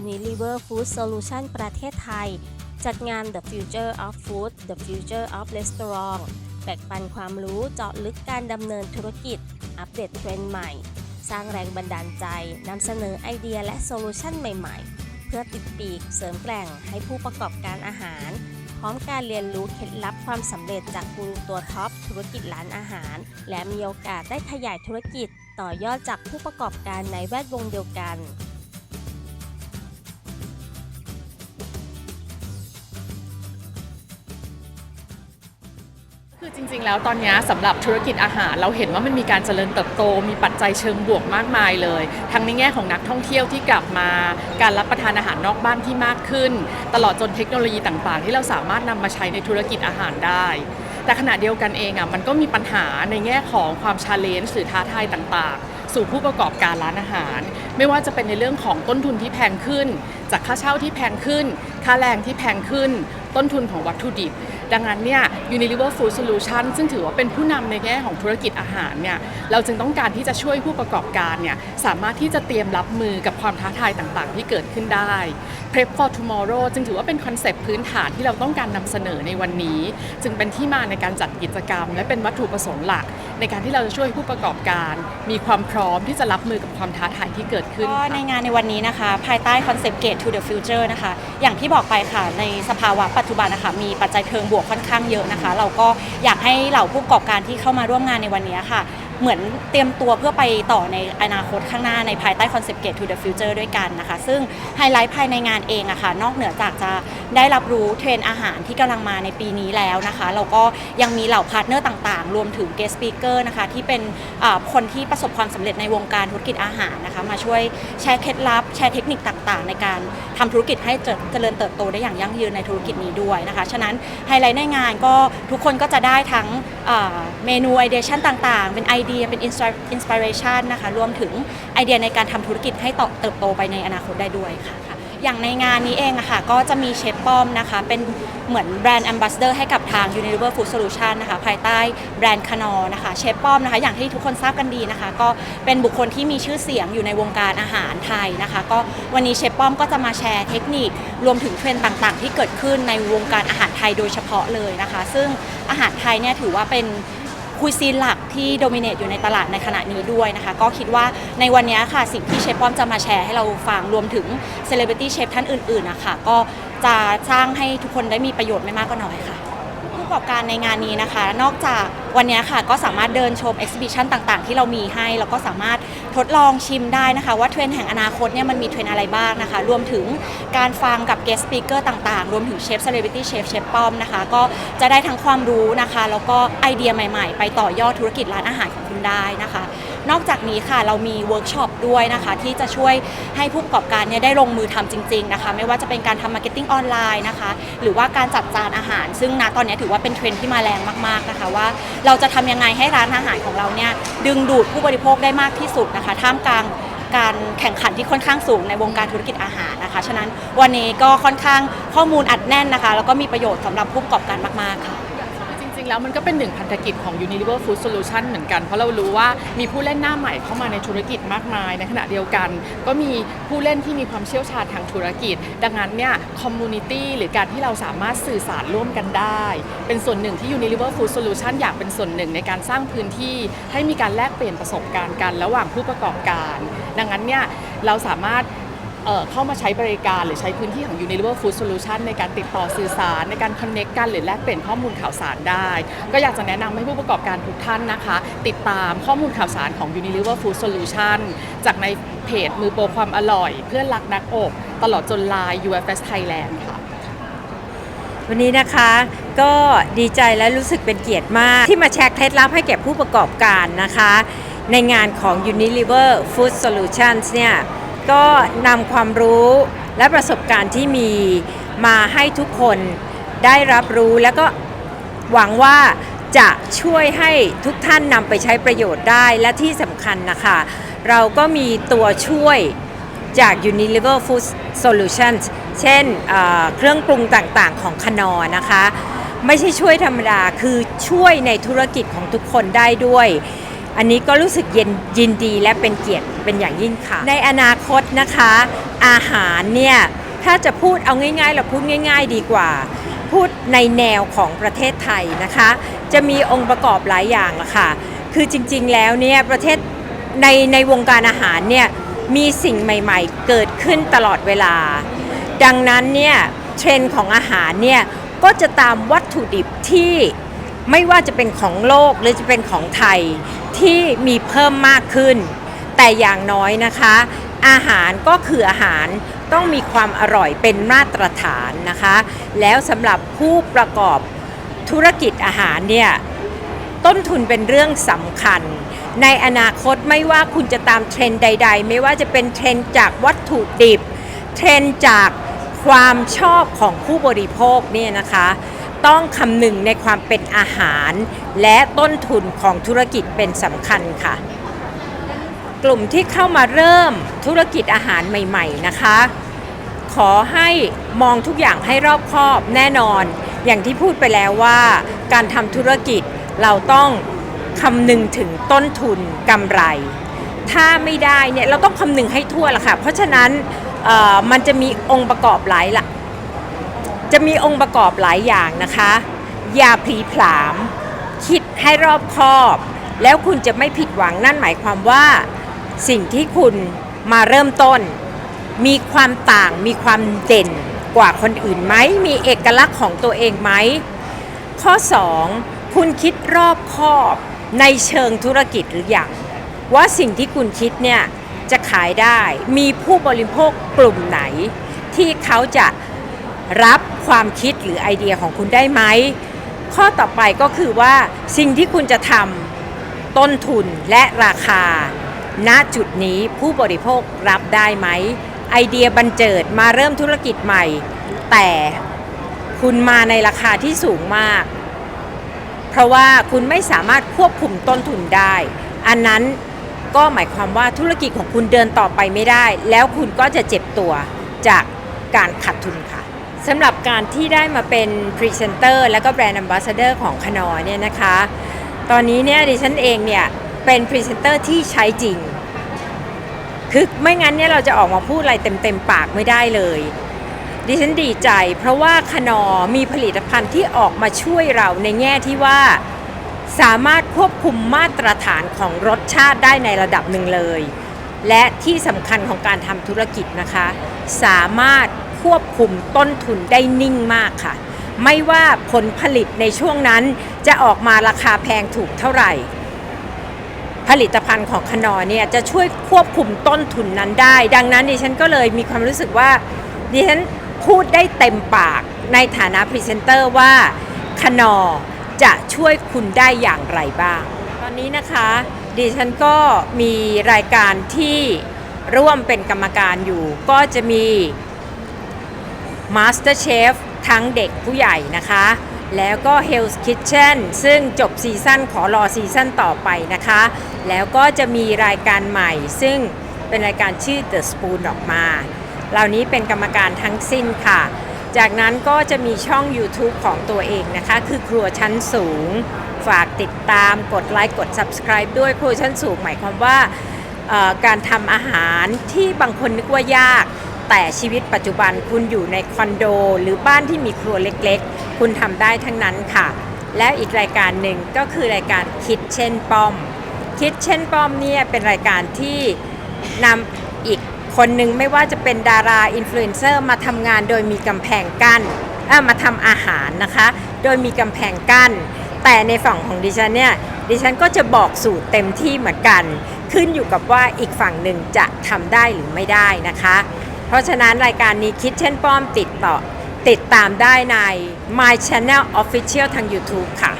Unilever Food Solution ประเทศไทย จัดงาน The Future of Food The Future of Restaurant แบ่งปันความรู้เจาะลึกการดำเนินธุรกิจ อัปเดตเทรนด์ใหม่ สร้างแรงบันดาลใจนำเสนอไอเดียและโซลูชันใหม่ๆ เพื่อติดปีกเสริมแกร่งให้ผู้ประกอบการอาหาร พร้อมการเรียนรู้เคล็ดลับความสำเร็จจากกูรูตัวท็อปธุรกิจร้านอาหาร และมีโอกาสได้ขยายธุรกิจต่อยอดจากผู้ประกอบการในแวดวงเดียวกัน จริง ๆ แล้วตอนนี้สำหรับธุรกิจอาหาร เราเห็นว่ามันมีการเจริญเติบโต มีปัจจัยเชิงบวกมากมายเลย ทั้งในแง่ของนักท่องเที่ยวที่กลับมา การรับประทานอาหารนอกบ้านที่มากขึ้น ตลอดจนเทคโนโลยีต่างๆ ที่เราสามารถนำมาใช้ในธุรกิจอาหารได้ แต่ขณะเดียวกันเองอะมันก็มีปัญหาในแง่ของความชาเลนจ์หรือท้าทายต่างๆ สู่ผู้ประกอบการร้านอาหาร ไม่ว่าจะเป็นในเรื่องของต้นทุนที่แพงขึ้น จากค่าเช่าที่แพงขึ้น ค่าแรงที่แพงขึ้น ต้นทุนของวัตถุดิบ ดังนั้นเนี่ย Unilever Food Solution ซึ่งถือว่าเป็นผู้นำในแง่ของธุรกิจอาหารเนี่ย เราจึงต้องการที่จะช่วยผู้ประกอบการเนี่ย สามารถที่จะเตรียมรับมือกับความท้าทายต่างๆ ที่เกิดขึ้นได้ Prep for Tomorrow จึงถือว่าเป็นคอนเซปต์พื้นฐานที่เราต้องการนำเสนอในวันนี้ จึงเป็นที่มาในการจัดกิจกรรม และเป็นวัตถุประสงค์หลัก ในการที่เราจะช่วยผู้ประกอบการ มีความพร้อมที่จะรับมือกับความท้าทายที่เกิดขึ้นก็ในงานในวันนี้นะคะ ภายใต้คอนเซปต์ Gate to the Future นะคะ อย่างที่บอกไปค่ะในสภาวะปัจจุบันนะคะมีปัจจัยเชิงบวกค่อนข้างเยอะนะคะ เราก็อยากให้เหล่าผู้ประกอบการที่เข้ามาร่วมงานในวันนี้ค่ะ เหมือนเตรียมตัวเพื่อไปต่อในอนาคตข้างหน้าในภายใต้คอนเซปต์ Gate to the Future ด้วยกันนะคะ ซึ่งไฮไลท์ภายในงานเองอะค่ะนอกเหนือจากจะได้รับรู้เทรนอาหารที่กำลังมาในปีนี้แล้วนะคะเราก็ยังมีเหล่าพาร์ทเนอร์ต่างๆ รวมถึง guest speaker นะคะที่เป็นคนที่ประสบความสำเร็จในวงการธุรกิจอาหารนะคะมาช่วยแชร์เคล็ดลับ แชร์เทคนิคต่างๆ ในการทำธุรกิจให้เจริญเติบโตได้อย่างยั่งยืนในธุรกิจนี้ด้วยนะคะฉะนั้นไฮไลท์ในงานก็ทุกคนก็จะได้ทั้งเมนูไอเดียชั่นต่างๆ เป็นไอเดียเป็นอินสปิเรชันนะคะรวมถึงไอเดียในการทำธุรกิจให้เติบโตไปในอนาคตได้ด้วยค่ะอย่างในงานนี้เองอะค่ะก็จะมีเชฟป้อมนะคะ เป็นเหมือนแบรนด์แอมบาสเดอร์ให้กับทาง Unilever Food Solution นะคะภายใต้แบรนด์คานอนะคะเชฟป้อมนะคะอย่างที่ทุกคนทราบกันดีนะคะ ก็เป็นบุคคลที่มีชื่อเสียงอยู่ในวงการอาหารไทยนะคะ ก็วันนี้เชฟป้อมก็จะมาแชร์เทคนิครวมถึงเทรนด์ต่างๆ ที่เกิดขึ้นในวงการอาหารไทยโดยเฉพาะเลยนะคะ ซึ่งอาหารไทยเนี่ยถือว่าเป็น คุยซีนหลักที่โดมิเนตอยู่ในตลาดในขณะนี้ด้วยนะคะ ก็คิดว่าในวันนี้ค่ะสิ่งที่เชฟป้อมจะมาแชร์ให้เราฟังรวมถึงเซเลบริตี้เชฟท่านอื่นๆนะคะก็จะสร้างให้ทุกคนได้มีประโยชน์ไม่มากก็น้อยค่ะ ประกอบการในงานนี้นะคะ นอกจากวันนี้ค่ะก็สามารถเดินชมเอ็กซิบิชันต่างๆ ที่เรามีให้แล้วก็สามารถทดลองชิมได้นะคะ ว่าเทรนแห่งอนาคตเนี่ยมันมีเทรนอะไรบ้างนะคะ รวมถึงการฟังกับเกสต์สปิเกอร์ต่างๆ รวมถึงเชฟเซเลบริตี้เชฟเชฟป้อมนะคะ ก็จะได้ทั้งความรู้นะคะ แล้วก็ไอเดียใหม่ๆ ไปต่อยอดธุรกิจร้านอาหารของคุณได้นะคะ นอกจากนี้ค่ะเรามีเวิร์กช็อปด้วยนะคะ ที่จะช่วยให้ผู้ประกอบการเนี่ยได้ลงมือทำจริงๆนะคะไม่ว่าจะเป็นการทำมาร์เก็ตติ้งออนไลน์นะคะหรือว่าการจัดจานอาหาร ซึ่งณตอนนี้ถือว่าเป็นเทรนด์ที่มาแรงมากๆนะคะว่า เราจะทำยังไงให้ร้านอาหารของเราเนี่ยดึงดูดผู้บริโภคได้มากที่สุดนะคะ ท่ามกลางการแข่งขันที่ค่อนข้างสูงในวงการธุรกิจอาหารนะคะ ฉะนั้นวันนี้ก็ค่อนข้างข้อมูลอัดแน่นนะคะ แล้วก็มีประโยชน์สำหรับผู้ประกอบการมากๆค่ะ ๆ แล้วมันก็เป็นหนึ่งพันธกิจของ Unilever Food Solution เหมือนกัน เพราะเรารู้ว่ามีผู้เล่นหน้าใหม่เข้ามาในธุรกิจมากมาย ในขณะเดียวกัน ก็มีผู้เล่นที่มีความเชี่ยวชาญทางธุรกิจ ดังนั้นเนี่ยคอมมูนิตี้หรือการที่เราสามารถสื่อสารร่วมกันได้ เป็นส่วนหนึ่งที่ Unilever Food Solution อยากเป็นส่วนหนึ่งในการสร้างพื้นที่ให้มีการแลกเปลี่ยนประสบการณ์กันระหว่างผู้ประกอบการ ดังนั้นเนี่ยเราสามารถ เข้ามาใช้บริการหรือใช้พื้นที่ของ Unilever Food Solution ในการติดต่อสื่อสาร ในการคอนเน็กกันหรือแลกเปลี่ยนข้อมูลข่าวสารได้ ก็อยากจะแนะนำให้ผู้ประกอบการทุกท่านนะคะ ติดตามข้อมูลข่าวสารของ Unilever Food Solution จากในเพจมือโปรความอร่อย เพื่อนรักนักอบ ตลอดจนไลน์ UFS Thailand ค่ะ วันนี้นะคะก็ดีใจและรู้สึกเป็นเกียรติมาก ที่มาแชร์เคล็ดลับให้แก่ผู้ประกอบการนะคะ ในงานของ Unilever Food Solutions เนี่ย ก็นำความรู้และประสบการณ์ที่มีมาให้ทุกคนได้รับรู้แล้วก็หวังว่าจะช่วยให้ทุกท่านนำไปใช้ประโยชน์ได้และที่สำคัญนะคะ เราก็มีตัวช่วยจาก Unilever Food Solutions เช่นเเครื่องปรุงต่างๆของคนอนะคะ ไม่ใช่ช่วยธรรมดาคือช่วยในธุรกิจของทุกคนได้ด้วย อันนี้ก็รู้สึกเย็นยินดีและเป็นเกียรติเป็นอย่างยิ่งค่ะ ในอนาคตนะคะ อาหารเนี่ยถ้าจะพูดเอาง่ายๆเราพูดง่าย ๆ ดีกว่า พูดในแนวของประเทศไทยนะคะ จะมีองค์ประกอบหลายอย่างละค่ะ คือจริงๆแล้วเนี่ยประเทศในในวงการอาหารเนี่ยมีสิ่งใหม่ๆ เกิดขึ้นตลอดเวลา ดังนั้นเนี่ยเทรนด์ของอาหารเนี่ยก็จะตามวัตถุดิบที่ ไม่ว่าจะเป็นของโลกหรือจะเป็นของไทยที่มีเพิ่มมากขึ้น แต่อย่างน้อยนะคะ อาหารก็คืออาหารต้องมีความอร่อยเป็นมาตรฐานนะคะ แล้วสำหรับผู้ประกอบธุรกิจอาหารเนี่ยต้นทุนเป็นเรื่องสำคัญ ในอนาคตไม่ว่าคุณจะตามเทรนด์ใด ๆ ไม่ว่าจะเป็นเทรนด์จากวัตถุดิบ เทรนด์จากความชอบของผู้บริโภคเนี่ยนะคะ ต้องคำนึงในความเป็นอาหาร และต้นทุนของธุรกิจเป็นสำคัญค่ะ กลุ่มที่เข้ามาเริ่มธุรกิจอาหารใหม่ๆนะคะ ขอให้มองทุกอย่างให้รอบคอบแน่นอน อย่างที่พูดไปแล้วว่าการทำธุรกิจเราต้องคำนึงถึงต้นทุนกำไร ถ้าไม่ได้เนี่ยเราต้องคำนึงให้ทั่วละค่ะ เพราะฉะนั้นมันจะมีองค์ประกอบหลายละ จะมีองค์ประกอบหลายอย่างนะคะ อย่าพลีผลาม คิดให้รอบคอบ แล้วคุณจะไม่ผิดหวังนั่นหมายความว่า สิ่งที่คุณมาเริ่มต้น มีความต่างมีความเด่นกว่าคนอื่นไหม มีเอกลักษณ์ของตัวเองไหม ข้อ 2 คุณคิดรอบคอบในเชิงธุรกิจหรืออยังว่าสิ่งที่คุณคิดเนี่ยจะขายได้ มีผู้บริโภคกลุ่มไหน ที่เขาจะ รับความคิดหรือไอเดียของคุณได้ไหม ข้อต่อไปก็คือว่าสิ่งที่คุณจะทำต้นทุนและราคา ณจุดนี้ผู้บริโภครับได้ไหม ไอเดียบันเจิดมาเริ่มธุรกิจใหม่ แต่คุณมาในราคาที่สูงมาก เพราะว่าคุณไม่สามารถควบคุมต้นทุนได้ อันนั้นก็หมายความว่าธุรกิจของคุณเดินต่อไปไม่ได้ แล้วคุณก็จะเจ็บตัวจากการขาดทุนค่ะ สำหรับการที่ได้มาเป็นพรีเซนเตอร์และก็แบรนด์ a อ b บ s สเดอร์ของคนอเนี่ยนะคะ ตอนนี้เนี่ยดิฉันเองเนี่ยเป็นพรีเซนเตอร์ที่ใช้จริง คือไม่งั้นเนี่ยเราจะออกมาพูดอะไรเต็มๆปากไม่ได้เลยดิฉันดีใจเพราะว่าคนอมีผลิตภัณฑ์ที่ออกมาช่วยเราในแง่ที่ว่าสามารถควบคุมมาตรฐานของรสชาติได้ในระดับหนึ่งเลย และที่สำคัญของการทำธุรกิจนะคะ สามารถ ควบคุมต้นทุนได้นิ่งมากค่ะ ไม่ว่าผลผลิตในช่วงนั้นจะออกมาราคาแพงถูกเท่าไหร่ ผลิตภัณฑ์ของคนอเนี่ยจะช่วยควบคุมต้นทุนนั้นได้ ดังนั้นดิฉันก็เลยมีความรู้สึกว่าดิฉันพูดได้เต็มปากในฐานะพรีเซนเตอร์ว่าคนอจะช่วยคุณได้อย่างไรบ้าง ตอนนี้นะคะดิฉันก็มีรายการที่ร่วมเป็นกรรมการอยู่ ก็จะมี Master Chef ทั้งเด็กผู้ใหญ่นะคะ แล้วก็ Hell's Kitchen ซึ่งจบซีซั่นขอรอซีซั่นต่อไปนะคะ แล้วก็จะมีรายการใหม่ ซึ่งเป็นรายการชื่อ The Spoon ออกมา เหล่านี้เป็นกรรมการทั้งสิ้นค่ะ จากนั้นก็จะมีช่อง YouTube ของตัวเองนะคะ คือครัวชั้นสูง ฝากติดตามกดไลค์กด Subscribe ด้วยครัวชั้นสูงหมายความว่าการทำอาหารที่บางคนนึกว่ายาก แต่ชีวิตปัจจุบันคุณอยู่ในคอนโด หรือบ้านที่มีครัวเล็กๆ คุณทำได้ทั้งนั้นค่ะ และอีกรายการหนึ่งก็คือรายการคิดเช่นป้อม คิดเช่นป้อมเนี่ยเป็นรายการที่นำอีกคนหนึ่งไม่ว่าจะเป็นดาราอินฟลูเอนเซอร์มาทำงานโดยมีกำแพงกั้นเอ่อมาทำอาหารนะคะ โดยมีกำแพงกั้น แต่ในฝั่งของดิฉันเนี่ยดิฉันก็จะบอกสูตรเต็มที่เหมือนกัน ขึ้นอยู่กับว่าอีกฝั่งหนึ่งจะทำได้หรือไม่ได้นะคะ เพราะฉะนั้นรายการนี้คิดเช่นป้อมติดต่อ ติดตามได้ใน My Channel Official ทาง YouTube ค่ะ